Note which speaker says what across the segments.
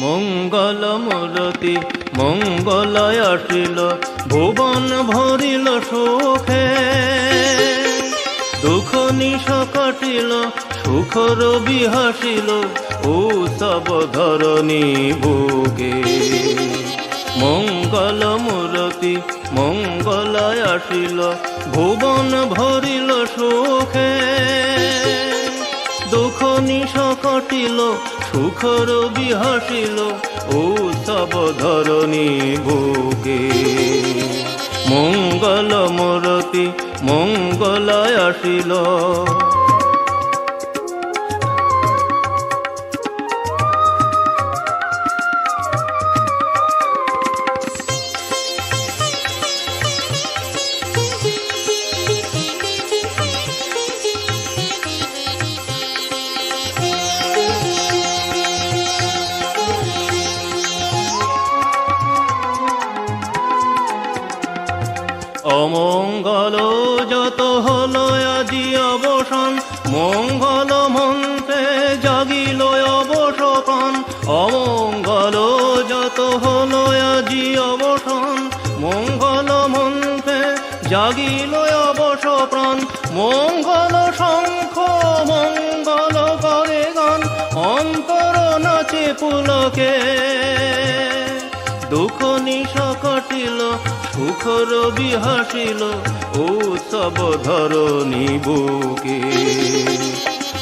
Speaker 1: মঙ্গল মূরতি মঙ্গলায় আসিল, ভুবন ভরিল সুখে। দুঃখ নিশ কাটিল সুখর বিহাসিল সব ধরণী ভোগে। মঙ্গল মূরতি মঙ্গলায় আসিল, ভুবন ভরিল সুখে। নিশ কটিল সুখর বিহাসিল ও সব ধরণী ভোগে মঙ্গল মূরতি মঙ্গলায় আসিল। অমঙ্গল যত হলো আজি অবসান, মঙ্গল মন্ত্রে জাগিল অবস প্রাণ অমঙ্গল যত হলো আজি অবসান, মঙ্গল মন্ত্রে জাগিল অবস প্রাণ মঙ্গল শঙ্খ মঙ্গল করে গান, অন্তর নাচে পুলকে। দুঃখ নিশ কটিল সুখর বিহাসিল ও সব ধরণী বুকে।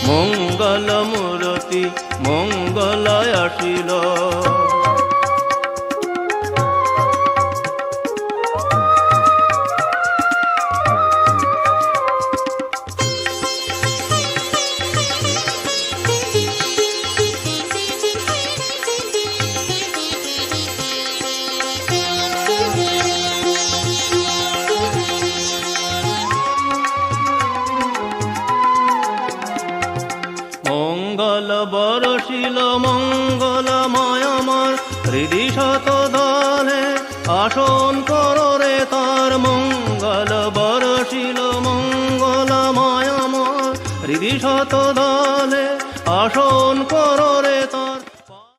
Speaker 1: মঙ্গল মূরতি মঙ্গলায় আসিল। মঙ্গল, বরশিল মঙ্গল মায়ামার হৃদি শত দলে আসন কররে তার মঙ্গল, বরশিল মঙ্গল আমার। হৃদি শত দলে আসন কররে